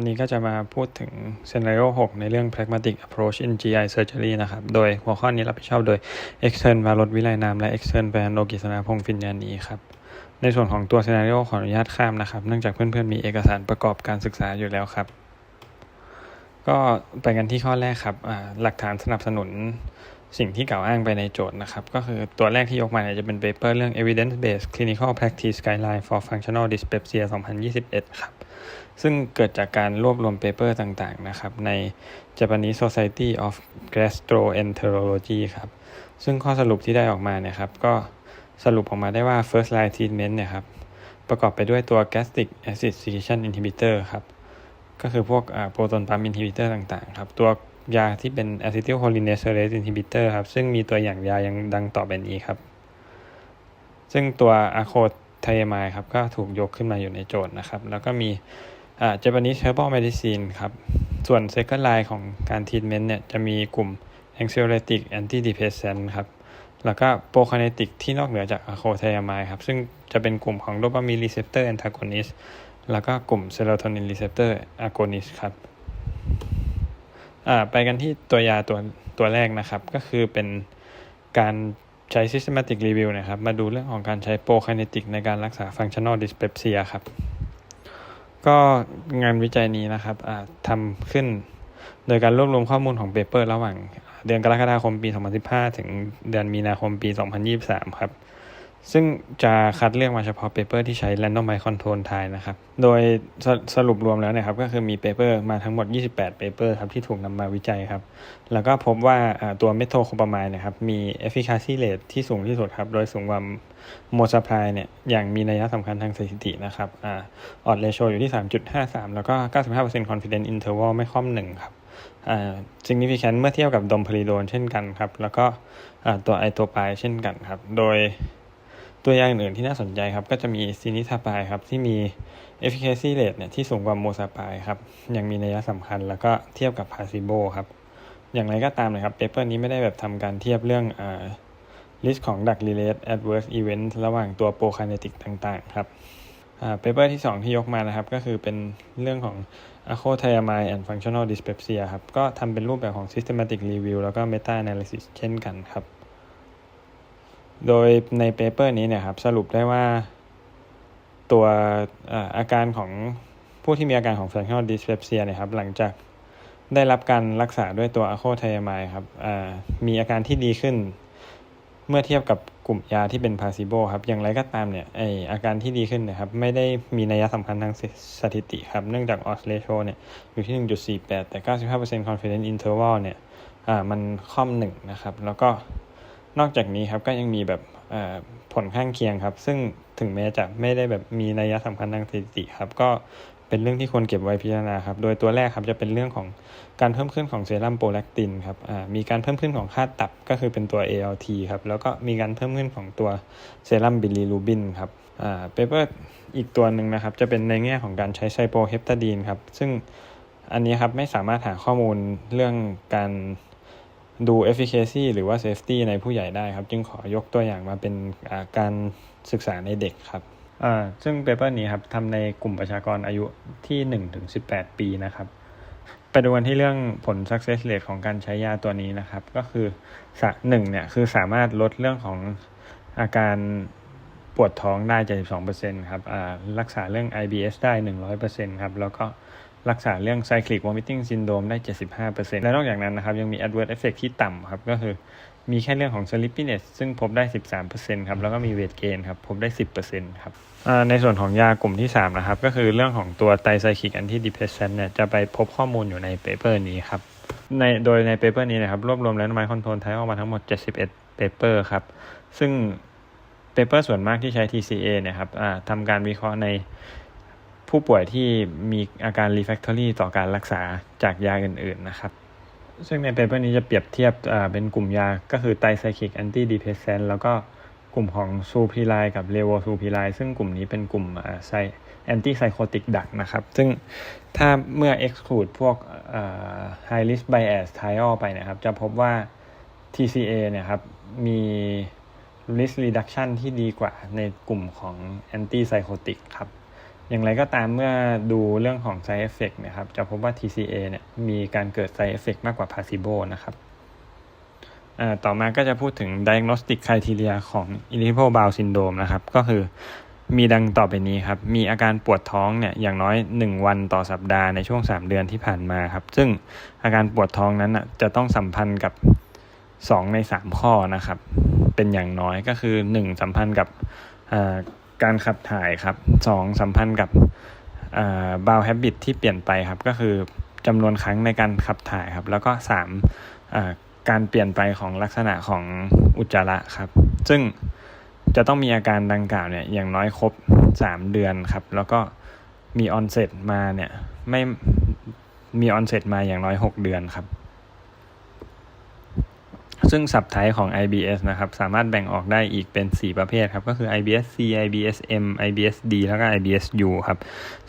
วันนี้ก็จะมาพูดถึง Scenario 6 ในเรื่อง Pragmatic Approach in GI Surgery นะครับ โดยหัวข้อนี้รับผิดชอบโดย Extern วารดวิไลนามและ Extern แบรนโลกิสนาพงษ์ฟินยานีครับ ในส่วนของตัว Scenario ขออนุญาตข้ามนะครับ เนื่องจากเพื่อนๆ มีเอกสารประกอบการศึกษาอยู่แล้วครับ ก็ไปกันที่ข้อแรกครับหลักฐานสนับสนุน สิ่งที่กล่าวอ้างไปในโจทย์นะครับ ก็คือตัวแรกที่ยกมาเนี่ยจะเป็นเปเปอร์เรื่อง evidence based clinical practice guideline for functional dyspepsia 2021 ครับ ซึ่งเกิดจากการรวบรวมเปเปอร์ต่างๆนะครับ ใน Japanese Society of Gastroenterology ครับ ซึ่งข้อสรุปที่ได้ออกมาเนี่ยครับ ก็สรุปออกมาได้ว่า first line treatment เนี่ยครับ ประกอบไปด้วยตัว gastric acid secretion inhibitor ครับ ก็คือพวกโปรตอนปั๊มอินฮิบิเตอร์ต่างๆครับ ตัว ยาที่เป็น acetylcholinesterase inhibitor ครับ ซึ่งมีตัวอย่างยายังดังต่อไปนี้ครับ ซึ่งตัวอะโคไทมายครับ ก็ถูกยกขึ้นมาอยู่ในโจทย์นะครับ แล้วก็มีอ่า Japanese herbal medicine ครับ ส่วน second line ของการ treatment เนี่ย จะมีกลุ่ม anxiolytic antidepressant ครับ แล้วก็โปรคาเนติกที่นอกเหนือจากอะโคไทมายครับ ซึ่งจะเป็นกลุ่มของโดปามีนรีเซปเตอร์แอนทากอนิสแล้วก็กลุ่มเซโรโทนินรีเซปเตอร์อะโกนิสครับ ไปกันที่ตัวยาตัวตัวแรกนะครับ ก็คือเป็นการใช้ systematic review นะครับ มาดูเรื่องของการใช้โปรไคเนติกในการรักษา functional dyspepsia ครับ ก็งานวิจัยนี้นะครับทำขึ้นโดยการรวบรวมข้อมูลของเปเปอร์ระหว่างเดือนกรกฎาคมปี 2015 ถึงเดือนมีนาคมปี 2023 ครับ ซึ่งจะคัดเลือกมาเฉพาะเปเปอร์ที่ใช้ randomized control t y นะครับ โดยสสรุปรวมแล้วนะครับ ก็คือมีเปเปอร์มาทั้งหมด 28 เปเปอร์ครับที่ถูกนำมาวิจัยครับ แล้วก็พบว่าตัวเมทโทโคปามายนะครับ มี efficacy rate ที่สูงที่สุดครับ โดยสูงกว่าโมซาพลายเนี่ย อย่างมีนัยสำคัญทางสถิตินะครับออดเรโชอยู่ที่ 3.53 แล้วก็ 95% confidence interval ไม่ค่อมหนึ่งครับอ่า significant เมื่อเทียบกับดอมพลีโดนเช่นกันครับ แล้วก็ตัวไอตัวปายเช่นกันครับ โดย ตัวอย่างอื่นที่น่าสนใจครับ ก็จะมีซินิทาปายครับ ที่มี efficacy rate เนี่ยที่สูงกว่าโมซาปายครับยังมีนัยสำคัญแล้วก็เทียบกับพาซิโบครับ อย่างไรก็ตามนะครับเปเปอร์นี้ไม่ได้แบบทำการเทียบเรื่องอ่า list ของ drug related adverse event ระหว่างตัวโปรค i นติกต่างๆ ครับเปเปอร์ที่ 2 ที่ยกมานะครับ ก็คือเป็นเรื่องของ acothiamide and functional dyspepsia ครับ ก็ทำเป็นรูปแบบของ systematic review แล้วก็ meta analysis เช่นกันครับ โดยในเปเปอร์นี้เนี่ยครับสรุปได้ว่าตัวอาการของผู้ที่มีอาการของ functional dyspepsia เนี่ยครับหลังจากได้รับการรักษาด้วยตัว acothiamide ครับมีอาการที่ดีขึ้น เมื่อเทียบกับกลุ่มยาที่เป็นพาซิโบครับอย่างไรก็ตามเนี่ยไออาการที่ดีขึ้นนะครับไม่ได้มีนัยสำคัญทางสถิติครับเนื่องจากออสเลโชเนี่ยอยู่ที่ 1.48 แต่ 95% confidence interval เนี่ยอ่ามันค่อมหนึ่งนะครับแล้วก็ นอกจากนี้ครับก็ยังมีแบบผลข้างเคียงครับ ซึ่งถึงแม้จะไม่ได้แบบมีนัยสำคัญทางสถิติครับ ก็เป็นเรื่องที่ควรเก็บไว้พิจารณาครับ โดยตัวแรกครับจะเป็นเรื่องของการเพิ่มขึ้นของเซรั่มโปรแลคตินครับมีการเพิ่มขึ้นของค่าตับก็คือเป็นตัว ALT ครับ แล้วก็มีการเพิ่มขึ้นของตัวเซรั่มบิลิรูบินครับเปเปอร์อีกตัวหนึ่งนะครับ จะเป็นในแง่ของการใช้ไซโปเฮปตาดีนครับ ซึ่งอันนี้ครับไม่สามารถหาข้อมูลเรื่องการ ดู efficacy หรือว่า safety ในผู้ใหญ่ได้ครับ จึงขอยกตัวอย่างมาเป็นการศึกษาในเด็กครับซึ่งเปเปอร์นี้ครับทำในกลุ่มประชากรอายุที่1ถึง18 ปีนะครับ ไปดูกันที่เรื่องผล success rate ของการใช้ยาตัวนี้นะครับ ก็คือหนึ่งเนี่ยคือสามารถลดเรื่องของอาการปวดท้องได้ 72%ครับอ่ารักษาเรื่อง IBS ได้ 100%ครับ แล้วก็ รักษาเรื่อง cyclic vomiting syndrome ได้ 75%และนอกจากนั้นนะครับ ยังมี adverse effect ที่ต่ำครับ ก็คือมีแค่เรื่องของ sleepiness ซึ่งพบได้ 13%ครับ แล้วก็มี weight gain ครับ พบได้ 10%ครับในส่วนของยากลุ่มที่ 3 นะครับ ก็คือเรื่องของตัวไตไซคลิกแอนตี้ดิเพสเซนเนี่ย จะไปพบข้อมูลอยู่ในเปเปอร์นี้ครับ ในโดยในเปเปอร์นี้นะครับ รวบรวมแล้วไมคอนโทรลไทยออกมาทั้งหมด 71เปเปอร์ครับ ซึ่งเปเปอร์ส่วนมากที่ใช้ TCA เนี่ยครับทำการวิเคราะห์ใน ผู้ป่วยที่มีอาการ refractory ต่อการรักษาจากยาอื่น ๆ นะครับ ซึ่งในเปเปอร์นี้จะเปรียบเทียบเป็นกลุ่มยาก็คือไตไซคลิกแอนตี้ดีเพสเซนแล้วก็กลุ่มของซูพีไลกับเลโวซูพีไลซึ่งกลุ่มนี้เป็นกลุ่มไซแอนตี้ไซโคติกดักนะครับ ซึ่งถ้าเมื่อ exclude พวก high risk bias trial ไปนะครับ จะพบว่า TCA เนี่ยครับ มี risk reduction ที่ดีกว่าในกลุ่มของ anti psychotic ครับ อย่างไรก็ตามเมื่อดูเรื่องของ side effect นะครับ จะพบว่า TCA เนี่ยมีการเกิด side effect มากกว่า placebo นะครับต่อมาก็จะพูดถึง diagnostic criteria ของ irritable bowel syndrome นะครับ ก็คือมีดังต่อไปนี้ครับ มีอาการปวดท้องเนี่ยอย่างน้อย 1 วันต่อสัปดาห์ในช่วง 3 เดือนที่ผ่านมาครับ ซึ่งอาการปวดท้องนั้นจะต้องสัมพันธ์กับ 2 ใน 3 ข้อนะครับ เป็นอย่างน้อยก็คือ 1 สัมพันธ์กับ การขับถ่ายครับ2สัมพันธ์กับบาวแฮบิตที่เปลี่ยนไปครับก็คือจำนวนครั้งในการขับถ่ายครับ แล้วก็3อ่าการเปลี่ยนไปของลักษณะของอุจจาระครับ ซึ่งจะต้องมีอาการดังกล่าวเนี่ยอย่างน้อยครบ 3 เดือนครับ แล้วก็มีออนเซ็ตมาเนี่ยไม่มีออนเซ็ตมาอย่างน้อย 6 เดือนครับ ซึ่งสับไทป์ของ IBS นะครับสามารถแบ่งออกได้อีกเป็น 4 ประเภทครับก็คือ IBS-C IBS-M IBS-D แล้วก็ IBS-U ครับ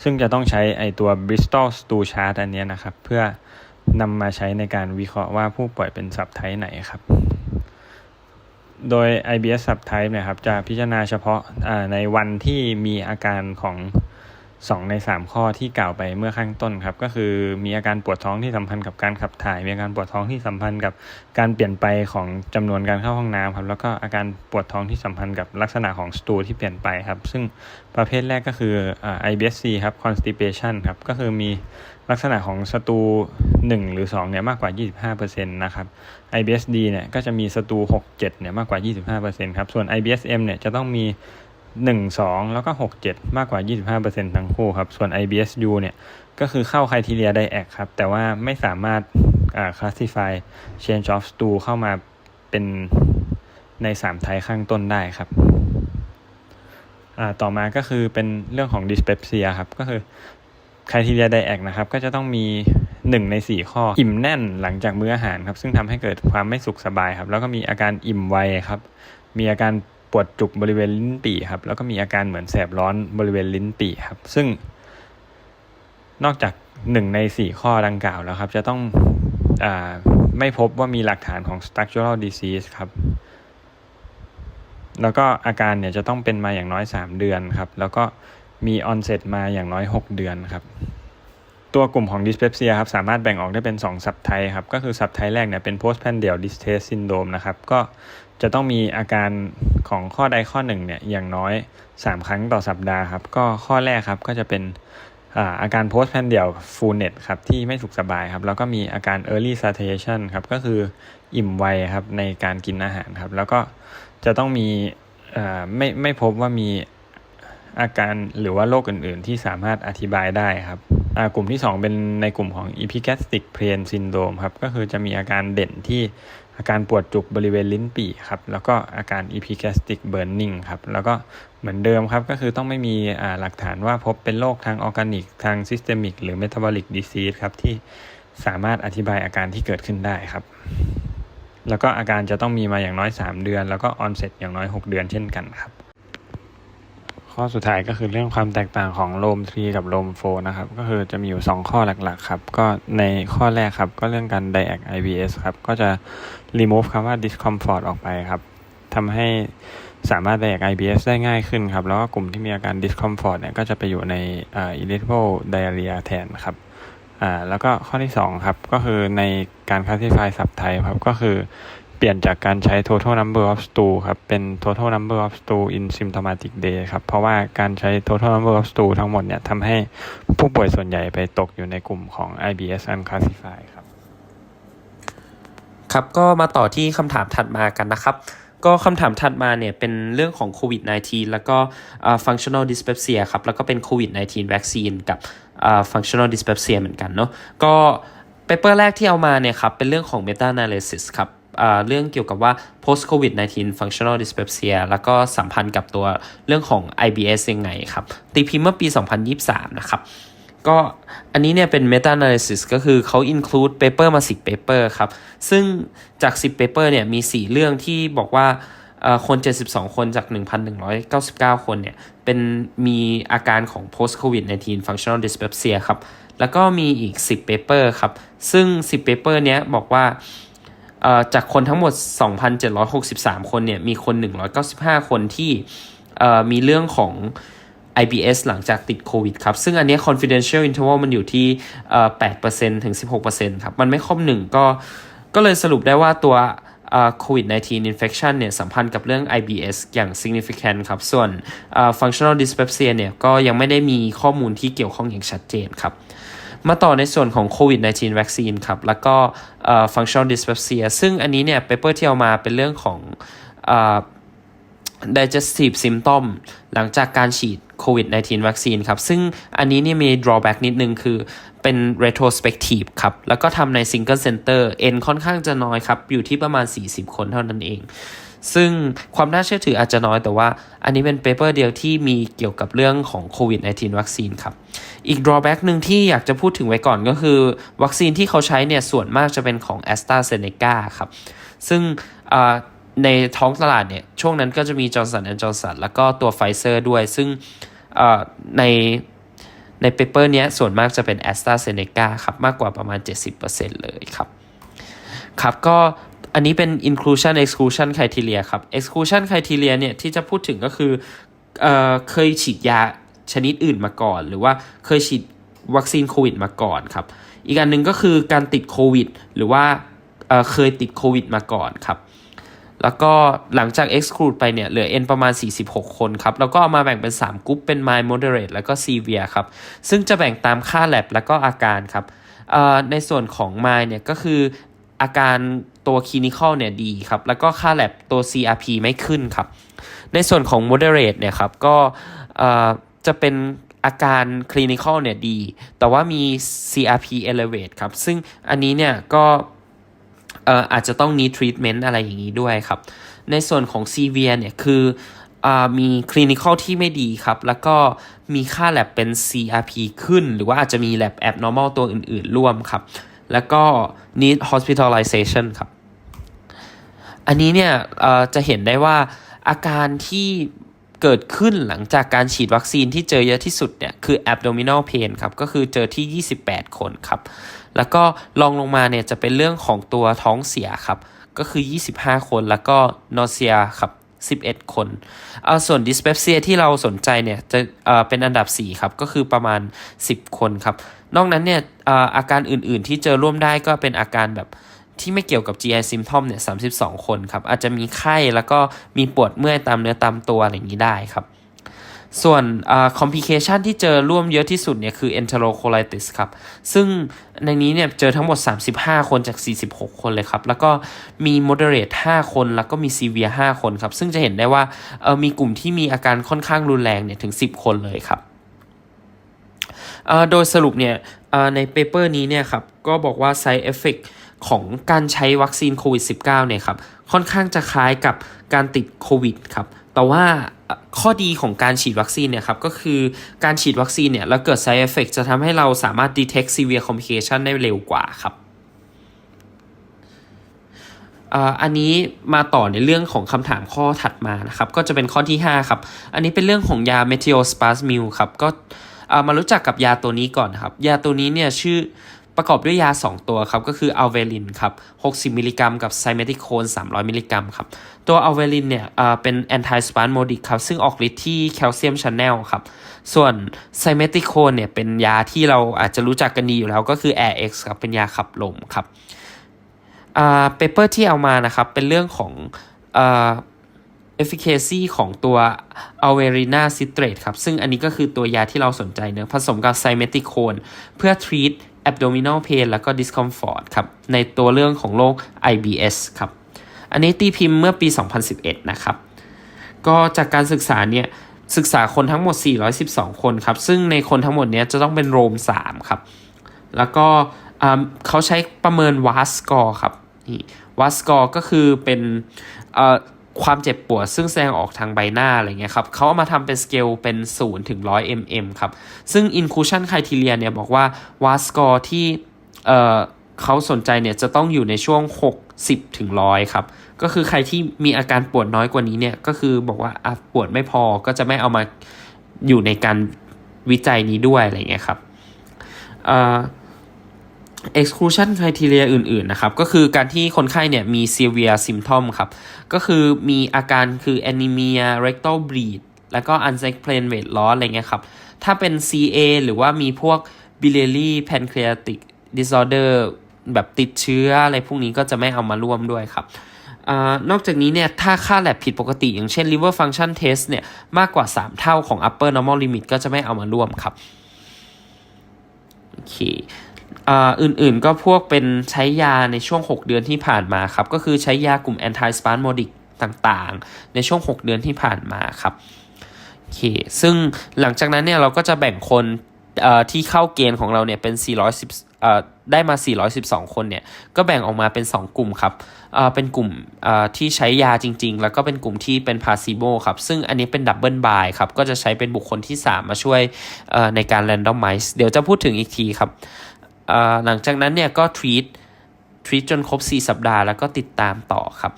ซึ่งจะต้องใช้ไอตัว Bristol Stool Chart อันเนี้ยนะครับเพื่อนำมาใช้ในการวิเคราะห์ว่าผู้ป่วยเป็นสับไทป์ไหนครับโดย IBS subtype เนี่ยครับจะพิจารณาเฉพาะในวันที่มีอาการของ 2 ใน 3 ข้อที่กล่าวไปเมื่อข้างต้นครับ ก็คือมีอาการปวดท้องที่สัมพันธ์กับการขับถ่าย มีอาการปวดท้องที่สัมพันธ์กับการเปลี่ยนไปของจำนวนการเข้าห้องน้ำครับแล้วก็อาการปวดท้องที่สัมพันธ์กับลักษณะของสตูที่เปลี่ยนไปครับ ซึ่งประเภทแรกก็คืออ่า IBS-C ครับ constipation ครับก็คือมีลักษณะของสตู 1 หรือ2เนี่ยมากกว่า 25%นะครับ IBS-D เนี่ยก็จะมีสตู 6 7เนี่ยมากกว่า 25%ครับส่วน IBS-M เนี่ยจะต้องมี 1 2 แล้วก็ 6 7 มากกว่า 25%ทั้งคู่ครับ ส่วน IBS-U เนี่ย ก็คือเข้า criteria DIAC ครับ แต่ว่าไม่สามารถอ่า classify change of stool เข้ามาเป็นใน 3 ไทยข้างต้นได้ครับอ่าต่อมาก็คือเป็นเรื่องของ dyspepsia ครับ ก็คือ criteria DIAC นะครับ ก็จะต้องมี 1 ใน 4 ข้อ อิ่มแน่นหลังจากมื้ออาหารครับ ซึ่งทำให้เกิดความไม่สุขสบายครับ แล้วก็มีอาการอิ่มไวครับ มีอาการ ปวดจุกบริเวณลิ้นปี่ครับแล้วก็มีอาการเหมือนแสบร้อนบริเวณลิ้นปี่ครับ ซึ่ง นอกจาก1ใน4ข้อดังกล่าวแล้วครับ จะต้องอไม่พบว่ามีหลักฐานของ structural disease ครับ แล้วก็อาการเนี่ยจะต้องเป็นมาอย่างน้อย 3 เดือนครับ แล้วก็มีออนเซ็ตมาอย่างน้อย 6 เดือนครับ ตัวกลุ่มของ dyspepsia ครับ สามารถแบ่งออกได้เป็น 2 สับไทครับ ก็คือสับไทแรกเนี่ยเป็น postprandial distress syndrome นะครับ ก็ จะต้องมีอาการของข้อใดข้อหนึ่งเนี่ยอย่างน้อย 3 ครั้งต่อสัปดาห์ครับ ก็ข้อแรกครับก็จะเป็นอาการ postprandial fullness ครับที่ไม่สุขสบายครับ แล้วก็มีอาการ early satiation ครับ ก็คืออิ่มไวครับในการกินอาหารครับ แล้วก็จะต้องมีไม่ไม่พบว่ามีอาการหรือว่าโรคอื่น ๆ ที่สามารถอธิบายได้ครับกลุ่มที่ 2 เป็นในกลุ่มของ epigastric pain syndrome ครับ ก็คือจะมีอาการเด่นที่ อาการปวดจุกบริเวณลิ้นปี่ครับแล้วก็อาการ epigastric burning ครับแล้วก็เหมือนเดิมครับก็คือต้องไม่มีหลักฐานว่าพบเป็นโรคทางออร์แกนิก ทาง systemic หรือ metabolic disease ครับที่สามารถอธิบายอาการที่เกิดขึ้นได้ครับ แล้วก็อาการจะต้องมีมาอย่างน้อย 3 เดือน แล้วก็ onset อย่างน้อย 6 เดือนเช่นกันครับ ข้อสุดท้ายก็คือเรื่องความแตกต่างของโลมทรีกับโลมโฟนะครับ ก็คือจะมีอยู่ 2 ข้อหลักๆครับ ก็ในข้อแรกครับก็เรื่องการ diac IBS ครับ ก็จะ remove คำว่า discomfort ออกไปครับทำให้สามารถ diac IBS ได้ง่ายขึ้นครับ แล้วก็กลุ่มที่มีอาการ discomfort เนี่ยก็จะไปอยู่ใน irritable diarrhea แทนครับอ่าแล้วก็ข้อที่2ครับก็คือในการ classify subtype ครับก็คือ เปลี่ยนจากการใช้ total number of stool ครับ เป็น total number of stool in symptomatic day ครับ เพราะว่าการใช้ total number of stool ทั้งหมดเนี่ยทำให้ผู้ป่วยส่วนใหญ่ไปตกอยู่ในกลุ่มของ IBS unclassified ครับ ครับ ก็มาต่อที่คำถามถัดมากันนะครับ ก็คำถามถัดมาเนี่ยเป็นเรื่องของโควิด -19 แล้วก็ functional dyspepsia ครับ แล้วก็เป็นโควิด -19 vaccine กับ functional dyspepsia เหมือนกันเนาะ ก็เปเปอร์แรกที่เอามาเนี่ยครับ เป็นเรื่องของ meta analysis ครับ เรื่องเกี่ยวกับว่า post covid 19 functional dyspepsia แล้วก็สัมพันธ์กับตัวเรื่องของ IBS ยังไงครับ ตีพิมพ์เมื่อปี 2023 นะครับก็อันนี้เนี่ยเป็น meta analysis ก็คือเขา include paper มา 10 paper ครับ ซึ่งจาก 10 paper เนี่ยมี 4 เรื่องที่บอกว่าคน 72 คนจาก 1,199 คนเนี่ยเป็นมีอาการของ post covid 19 functional dyspepsia ครับ แล้วก็มีอีก 10 paper ครับ ซึ่ง 10 paper เนี้ยบอกว่า จากคนทั้งหมด 2,763 คนเนี่ยมีคน 195 คนที่มีเรื่องของ IBS หลังจากติดโควิดครับ ซึ่งอันนี้ confidential interval มันอยู่ที่ 8%ถึง 16%ครับ มันไม่ครบหนึ่งก็ ก็เลยสรุปได้ว่าตัวโควิด -19 infection เนี่ยสัมพันธ์กับเรื่อง IBS อย่าง significant ครับ ส่วน functional dyspepsia เนี่ยก็ยังไม่ได้มีข้อมูลที่เกี่ยวข้องอย่างชัดเจนครับ มาต่อในส่วนของโควิด -19 วัคซีนครับ แล้วก็เอ่อ functional dyspepsia ซึ่งอันนี้เนี่ยเปเปอร์ที่เอามาเป็นเรื่องของ digestive symptom หลังจากการฉีดโควิด -19 วัคซีนครับ ซึ่งอันนี้เนี่ยมี drawback นิดนึงคือเป็น retrospective ครับ แล้วก็ทำใน single center n ค่อนข้างจะน้อยครับ อยู่ที่ประมาณ 40 คนเท่านั้นเอง ซึ่งความน่าเชื่อถืออาจจะน้อยแต่ว่าอันนี้เป็นเปเปอร์เดียวที่มีเกี่ยวกับเรื่องของโควิด -19 วัคซีนครับ อีก drawback หนึ่งที่อยากจะพูดถึงไว้ก่อนก็คือ วัคซีนที่เขาใช้เนี่ยส่วนมากจะเป็นของ a s t r a z เซ e c a ครับ ซึ่งในท้องตลาดเนี่ยช่วงนั้นก็จะมี Johnson Johnson แล้วก็ตัว Pfizer ด้วย ซึ่งในในเปเปอร์นี้ส่วนมากจะเป็น a s t r a z เซ e c a ครับมากกว่าประมาณ 70%เลยครับครับก็ อันนี้เป็น inclusion exclusion criteria ครับ exclusion criteria เนี่ยที่จะพูดถึงก็คือเออเคยฉีดยาชนิดอื่นมาก่อน หรือว่าเคยฉีดวัคซีนโควิดมาก่อนครับ อีกอันหนึ่งก็คือการติดโควิด หรือว่าเเคยติดโควิดมาก่อนครับ แล้วก็หลังจาก exclude ไปเนี่ยเหลือ n ประมาณ 46 คนครับ แล้วก็เอามาแบ่งเป็น 3กลุ่มเป็น mild moderate แล้วก็ severe ครับ ซึ่งจะแบ่งตามค่า lab แล้วก็อาการครับในส่วนของ mild เนี่ยก็คืออาการ ตัว clinical เนี่ยดีครับ แล้วก็ค่า lab ตัว CRP ไม่ขึ้นครับ ในส่วนของ moderate เนี่ยครับ ก็จะเป็นอาการ clinical เนี่ยดี แต่ว่ามี CRP elevate ครับ ซึ่งอันนี้เนี่ยก็เอ่อาจจะต้อง need treatment อะไรอย่างนี้ด้วยครับ ในส่วนของ severe เนี่ยคืออมี clinical ที่ไม่ดีครับ แล้วก็มีค่า lab เป็น CRP ขึ้น หรือว่าอาจจะมี lab abnormal ตัวอื่น ๆ ร่วมครับ แล้วก็ need hospitalization ครับ อันนี้เนี่ยจะเห็นได้ว่าอาการที่เกิดขึ้นหลังจากการฉีดวัคซีนที่เจอเยอะที่สุดเนี่ยคือ abdominal pain ครับ ก็คือเจอที่ 28 คนครับ แล้วก็ลองลงมาเนี่ยจะเป็นเรื่องของตัวท้องเสียครับ ก็คือ 25 คน แล้วก็ nausea ครับ 11 คนเอ่อส่วน dyspepsia ที่เราสนใจเนี่ยจะเอ่อเป็นอันดับ 4 ครับ ก็คือประมาณ 10 คนครับ นอกนั้นเนี่ยออาการอื่นๆที่เจอร่วมได้ก็เป็นอาการแบบ ที่ไม่เกี่ยวกับ GI symptom เนี่ย 32 คนครับ อาจจะมีไข้แล้วก็มีปวดเมื่อยตามเนื้อตามตัวอะไรอย่างนี้ได้ครับ ส่วน complication ที่เจอร่วมเยอะที่สุดเนี่ยคือ enterocolitis ครับ ซึ่งในนี้เนี่ยเจอทั้งหมด 35 คนจาก 46 คนเลยครับ แล้วก็มี moderate 5 คน แล้วก็มี severe 5 คนครับ ซึ่งจะเห็นได้ว่ามีกลุ่มที่มีอาการค่อนข้างรุนแรงเนี่ยถึง 10 คนเลยครับโดยสรุปเนี่ยในเปเปอร์นี้เนี่ยครับก็บอกว่า side effect ของการใช้วัคซีนโควิด -19 เนี่ยครับค่อนข้างจะคล้ายกับการติดโควิดครับแต่ว่าข้อดีของการฉีดวัคซีนเนี่ยครับก็คือการฉีดวัคซีนเนี่ยแล้วเกิด side effect จะทำให้เราสามารถ detect severe complication ได้เร็วกว่าครับอันนี้มาต่อในเรื่องของคำถามข้อถัดมานะครับ ก็จะเป็นข้อที่ 5 ครับ อันนี้เป็นเรื่องของยา meteospasmil ครับ ก็อ่ามารู้จักกับยาตัวนี้ก่อนนครับ ยาตัวนี้เนี่ยชื่อ ประกอบด้วยยา 2 ตัวครับก็คืออัลเวลินครับ60 มิลลิกรัมกับไซเมติโคน300 มิลลิกรัมครับตัวอัลเวลินเนี่ยเป็น anti spasmodic ครับซึ่งออกฤทธิ์ที่แคลเซียมช n น e l ครับส่วนไซเมติโคนเนี่ยเป็นยาที่เราอาจจะรู้จักกันดีอยู่แล้วก็คือ Air X ครับเป็นยาขับลมครับเปเปอร์ที่เอามานะครับเป็นเรื่องของเอ่า efficacy ของตัว alverina citrate ครับ ซึ่งอันนี้ก็คือตัวยาที่เราสนใจเนอะผสมกับ simethicone เพื่อ treat abdominal pain แล้วก็ discomfort ครับ ในตัวเรื่องของโรค IBS ครับ อันนี้ตีพิมพ์เมื่อปี 2011 นะครับ ก็จากการศึกษาเนี่ย ศึกษาคนทั้งหมด 412 คนครับ ซึ่งในคนทั้งหมดเนี้ยจะต้องเป็นโรม 3 ครับ แล้วก็อ่าเขาใช้ประเมินวาสกอร์ครับนี่วาสกอร์ก็คือเป็นอ่อ ความเจ็บปวดซึ่งแสดงออกทางใบหน้าอะไรเงี้ยครับเขาเอามาทำเป็นสเกลเป็น 0 ถึง 100 mm ครับ ซึ่ง inclusion criteria เนี่ยบอกว่าวาสกอร์ที่เอ่อเขาสนใจเนี่ยจะต้องอยู่ในช่วง 60 ถึง 100 ครับ ก็คือใครที่มีอาการปวดน้อยกว่านี้เนี่ย ก็คือบอกว่าปวดไม่พอก็จะไม่เอามาอยู่ในการวิจัยนี้ด้วยอะไรเงี้ยครับเอ่อ exclusion criteria อื่นๆ นะครับ ก็คือการที่คนไข้เนี่ยมี severe symptom ครับ ก็คือมีอาการคือ anemia rectal bleed แล้วก็ unexplained weight loss อะไรเงี้ยครับ ถ้าเป็น CA หรือว่ามีพวก biliary pancreatic disorder แบบติดเชื้ออะไรพวกนี้ก็จะไม่เอามาร่วมด้วยครับอนอกจากนี้เนี่ยถ้าค่าแลบผิดปกติ อย่างเช่น liver function test เนี่ยมากกว่า 3 เท่าของ upper normal limit ก็จะไม่เอามาร่วมครับ โอเค อื่นๆก็พวกเป็นใช้ยาในช่วง 6 เดือนที่ผ่านมาครับ ก็คือใช้ยากลุ่ม anti spasmodic ต่างๆ ในช่วง 6 เดือนที่ผ่านมาครับโอเคซึ่งหลังจากนั้นเนี่ยเราก็จะแบ่งคนที่เข้าเกณฑ์ของเราเนี่ยเป็น 410เอ่อได้มา 412 คนเนี่ย ก็แบ่งออกมาเป็น 2 กลุ่มครับ เป็นกลุ่มที่ใช้ยาจริง ๆ แล้วก็เป็นกลุ่มที่เป็น placebo ครับ ซึ่งอันนี้เป็นดับเบิลบายครับ ก็จะใช้เป็นบุคคลที่ 3 มาช่วยในการ randomize เดี๋ยวจะพูดถึงอีกทีครับ หลังจากนั้นเนี่ยก็ treat treat จนครบ 4 สัปดาห์แล้วก็ติดตามต่อครับ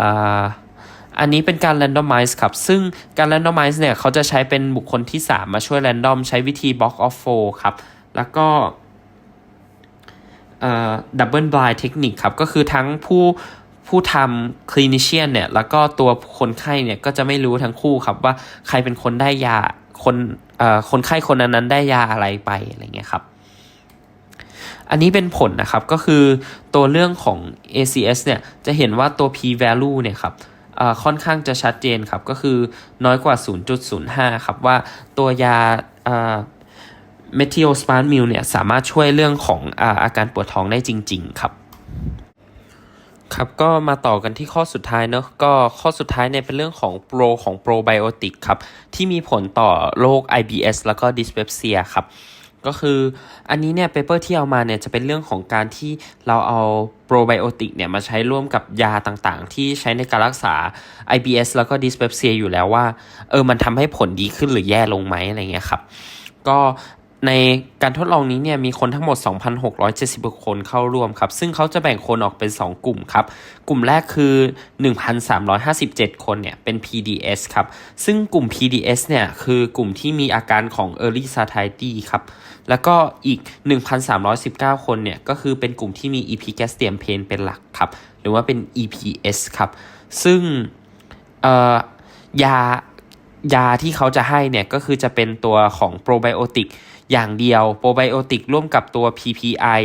อ,อันนี้เป็นการ randomize ครับ ซึ่งการ randomize เนี่ยเขาจะใช้เป็นบุคคลที่ 3 มาช่วย random ใช้วิธี box of four ครับ แล้วก็ดับเบิลบลายเทคนิคครับ ก็คือทั้งผู้ผู้ทำ clinician เนี่ย แล้วก็ตัวคนไข้เนี่ย ก็จะไม่รู้ทั้งคู่ครับว่าใครเป็นคนได้ยา คนคนไข้คนนั้นได้ยาอะไรไปอะไรเงี้ยครับ อันนี้เป็นผลนะครับก็คือตัวเรื่องของ ACS เนี่ยจะเห็นว่าตัว p value เนี่ยครับค่อนข้างจะชัดเจนครับก็คือน้อยกว่า 0.05 ครับว่าตัวยาเมทิโอสปานมิลเนี่ยสามารถช่วยเรื่องของอาอาการปวดท้องได้จริง ๆ ครับครับก็มาต่อกันที่ข้อสุดท้ายเนอะก็ข้อสุดท้ายเนี่ยเป็นเรื่องของโปรของโปรไบโอติกครับที่มีผลต่อโรค IBS แล้วก็ดิสเ e ปเซียครับ ก็คืออันนี้เนี่ยเปเปอร์ที่เอามาเนี่ยจะเป็นเรื่องของการที่เราเอาโปรไบโอติกเนี่ยมาใช้ร่วมกับยาต่างๆ ที่ใช้ในการรักษา IBS แล้วก็ดิสเ e ปเซียอยู่แล้วว่าเออมันทำให้ผลดีขึ้นหรือแย่ลงไหมอะไรเงี้ยครับ ก็ ในการทดลองนี้เนี่ยมีคนทั้งหมด 2,670 คนเข้าร่วมครับ ซึ่งเขาจะแบ่งคนออกเป็น 2 กลุ่มครับ กลุ่มแรกคือ 1,357 คนเนี่ยเป็น PDS ครับ ซึ่งกลุ่ม PDS เนี่ยคือกลุ่มที่มีอาการของ Early Satiety ครับ แล้วก็อีก 1,319 คนเนี่ยก็คือเป็นกลุ่มที่มี Epigastrium pain เป็นหลักครับ หรือว่าเป็น EPS ครับ ซึ่งยายาที่เขาจะให้เนี่ยก็คือจะเป็นตัวของโปรไบโอติก อย่างเดียวโปรไบโอติกร่วมกับตัว PPI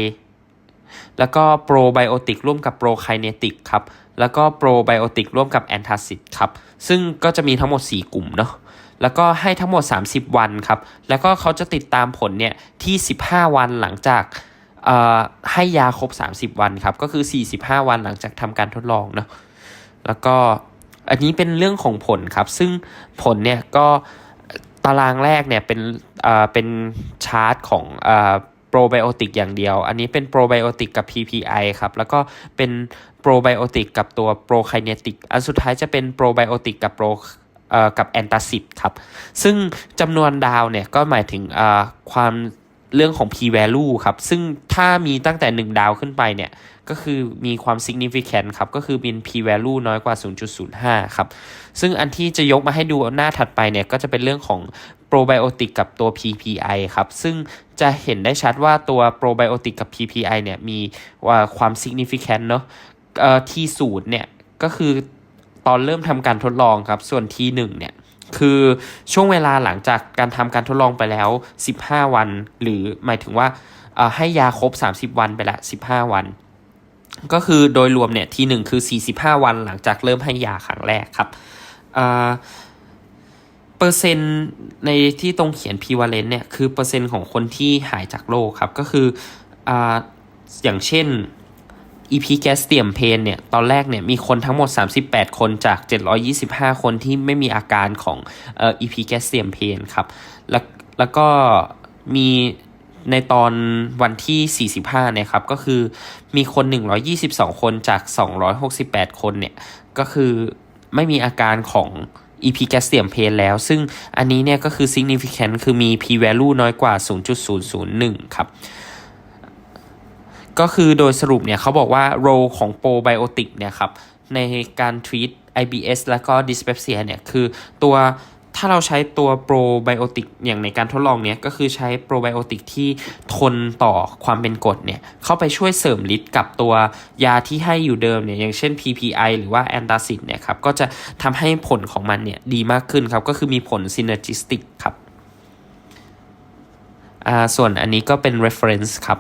แล้วก็โปรไบโอติกร่วมกับโปรไคเนติกครับ แล้วก็โปรไบโอติกร่วมกับแอนทาซิดครับ ซึ่งก็จะมีทั้งหมด 4 กลุ่มเนาะ แล้วก็ให้ทั้งหมด 30 วันครับ แล้วก็เขาจะติดตามผลเนี่ยที่ 15 วันหลังจากให้ยาครบ 30 วันครับ ก็คือ 45 วันหลังจากทำการทดลองเนาะ แล้วก็อันนี้เป็นเรื่องของผลครับ ซึ่งผลเนี่ยก็ ตารางแรกเนี่ยเป็นอ่าเป็นชาร์ตของอ่าโปรไบโอติกอย่างเดียว อันนี้เป็นโปรไบโอติกกับ PPI ครับ แล้วก็เป็นโปรไบโอติกกับตัวโปรไคเนติก อันสุดท้ายจะเป็นโปรไบโอติกกับโปรเอ่อกับแอนตาซิดครับ ซึ่งจำนวนดาวเนี่ยก็หมายถึงอ่าความ เรื่องของ p value ครับ ซึ่งถ้ามีตั้งแต่ 1 ดาวขึ้นไปเนี่ย ก็คือมีความ significant ครับ ก็คือมี p value น้อยกว่า 0.05 ครับ ซึ่งอันที่จะยกมาให้ดูหน้าถัดไปเนี่ย ก็จะเป็นเรื่องของโปรไบโอติกกับตัว PPI ครับ ซึ่งจะเห็นได้ชัดว่าตัวโปรไบโอติกกับ PPI เนี่ย มีว่าความ significant เนอะเอ่อที่สูตรเนี่ย ก็คือตอนเริ่มทำการทดลองครับ ส่วนที่หนึ่งเนี่ย คือช่วงเวลาหลังจากการทำการทดลองไปแล้ว 15 วัน หรือหมายถึงว่าให้ยาครบ 30 วันไปละ 15 วัน ก็คือโดยรวมเนี่ยทีหนึ่งคือ 45 วันหลังจากเริ่มให้ยาครั้งแรกครับเปอร์เซ็นต์ในที่ตรงเขียน prevalent เนี่ยคือเปอร์เซ็นต์ของคนที่หายจากโรคครับก็คือออย่างเช่น EP g a s t i u m pain เนี่ย ตอนแรกเนี่ยมีคนทั้งหมด 38 คนจาก 725 คนที่ไม่มีอาการของเอ่อ EP g a s t i u m pain ครับ แล้วแล้วก็มีในตอนวันที่ 45เนี่ยครับ ก็คือมีคน 122 คนจาก 268 คนเนี่ย ก็คือไม่มีอาการของ EP g a s t i u m pain แล้ว ซึ่งอันนี้เนี่ยก็คือ significant คือมี p value น้อยกว่า 0.001 ครับ ก็คือโดยสรุปเนี่ยเขาบอกว่าโรของโปรไบโอติกเนี่ยครับในการ treat IBS แล้วก็ dyspepsia เนี่ยคือตัวถ้าเราใช้ตัวโปรไบโอติกอย่างในการทดลองเนี้ยก็คือใช้โปรไบโอติกที่ทนต่อความเป็นกรดเนี่ยเข้าไปช่วยเสริมฤทธิ์กับตัวยาที่ให้อยู่เดิมเนี่ยอย่างเช่น PPI หรือว่าแอนตาซิดเนี่ยครับก็จะทำให้ผลของมันเนี่ยดีมากขึ้นครับก็คือมีผล synergistic ครับอ่าส่วนอันนี้ก็เป็น reference ครับ